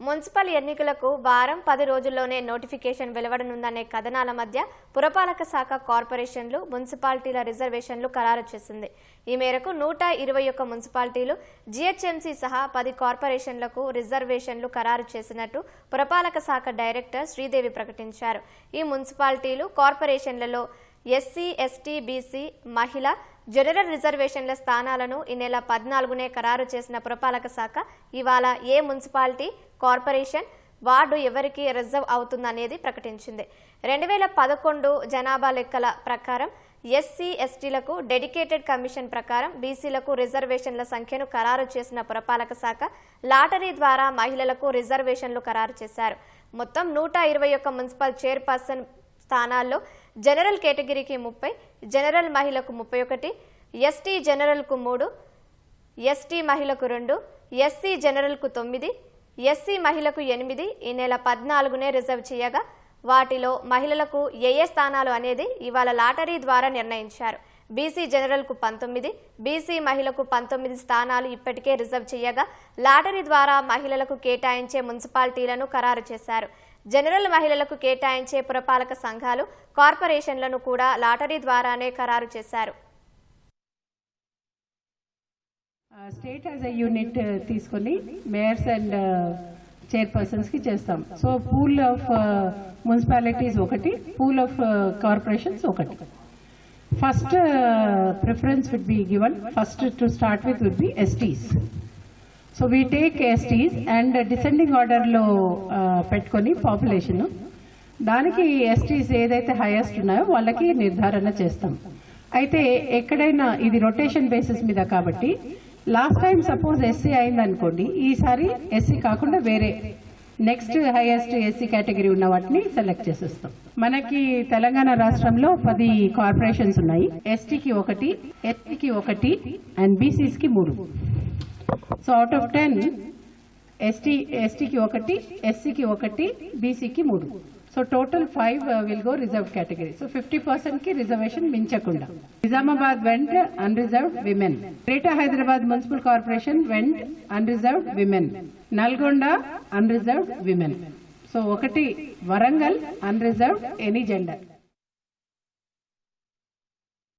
Municipal ఎన్నికలకు వారం పది రోజుల్లోనే నోటిఫికేషన్ వెలువడనుందనే కథనాల మధ్య పురపాలక శాఖ కార్పొరేషన్లు మున్సిపాలిటీల రిజర్వేషన్లు ఖరారు చేసింది. ఈ మేరకు నూట ఇరవై ఒక్క మున్సిపాలిటీలు జీహెచ్ఎంసీ సహా పది కార్పొరేషన్లకు రిజర్వేషన్లు ఖరారు చేసినట్టు పురపాలక శాఖ డైరెక్టర్ శ్రీదేవి ప్రకటించారు. ఈ మున్సిపాలిటీలు కార్పొరేషన్లలో ఎస్సీ ఎస్టీ బీసీ మహిళ జనరల్ రిజర్వేషన్ల స్థానాలను ఈ నెల పద్నాలుగునే ఖరారు చేసిన పురపాలక శాఖ ఇవాళ ఏ మున్సిపాలిటీ కార్పొరేషన్ వార్డు ఎవరికి రిజర్వ్ అవుతుందనేది ప్రకటించింది. రెండు వేల పదకొండు జనాభా లెక్కల ప్రకారం ఎస్సీ ఎస్టీలకు డెడికేటెడ్ కమిషన్ ప్రకారం బీసీలకు రిజర్వేషన్ల సంఖ్యను ఖరారు చేసిన పురపాలక శాఖ లాటరీ ద్వారా మహిళలకు రిజర్వేషన్లు ఖరారు చేశారు. మొత్తం నూట ఇరవై ఒక్క మున్సిపల్ చైర్పర్సన్ స్థానాల్లో జనరల్ కేటగిరీకి ముప్పై జనరల్ మహిళకు ముప్పై ఒకటి ఎస్టీ జనరల్కు మూడు ఎస్టీ మహిళకు రెండు ఎస్సీ జనరల్కు తొమ్మిది ఎస్సీ మహిళకు ఎనిమిది ఈ నెల పద్నాలుగునే రిజర్వ్ చేయగా వాటిలో మహిళలకు ఏ ఏ స్థానాలు అనేది ఇవాళ లాటరీ ద్వారా నిర్ణయించారు. బీసీ జనరల్కు పంతొమ్మిది బీసీ మహిళకు పంతొమ్మిది స్థానాలు ఇప్పటికే రిజర్వ్ చేయగా లాటరీ ద్వారా మహిళలకు కేటాయించే మున్సిపాలిటీలను ఖరారు చేశారు. జనరల్ మహిళలకు కేటాయించే పురపాలక సంఘాలు కార్పొరేషన్లను కూడా లాటరీ ద్వారానే ఖరారు చేశారు. స్టేట్ యాజ్ అ యూనిట్ తీసుకొని మేయర్స్ అండ్ చైర్పర్సన్స్కి చేస్తాం. సో పూల్ ఆఫ్ మున్సిపాలిటీస్ ఒకటి పూల్ ఆఫ్ కార్పొరేషన్స్ ఒకటి. First preference would be given first to start with would be STs so we take STs and descending ఆర్డర్లో పెట్టుకొని population దానికి ఎస్టీస్ ఏదైతే highest ఉన్నాయో వాళ్ళకి నిర్ధారణ చేస్తాం. అయితే ఎక్కడైనా ఇది రొటేషన్ బేసిస్ మీద కాబట్టి లాస్ట్ టైం సపోజ్ ఎస్సీ అయింది అనుకోండి ఈసారి ఎస్సీ కాకుండా వేరే నెక్స్ట్ హైయెస్ట్ ఎస్సీ కేటగిరీ ఉన్న వాటిని సెలెక్ట్ చేసేస్తాం. మనకి తెలంగాణ రాష్ట్రంలో పది కార్పొరేషన్స్ ఉన్నాయి. ఎస్టీకి ఒకటి ఎస్సీకి ఒకటి అండ్ బీసీస్కి మూడు. So out of ten ST ఎస్టీకి ఒకటి ఎస్సీకి ఒకటి బీసీకి మూడు. So total five will go reserve category so fifty పర్సెంట్కి reservation మించకుండా. Nizamabad went unreserved women greater Hyderabad municipal corporation went unreserved women Nalgonda unreserved women so ఒకటి వరంగల్ అన్రిజర్వ్డ్ ఎనీ జెండర్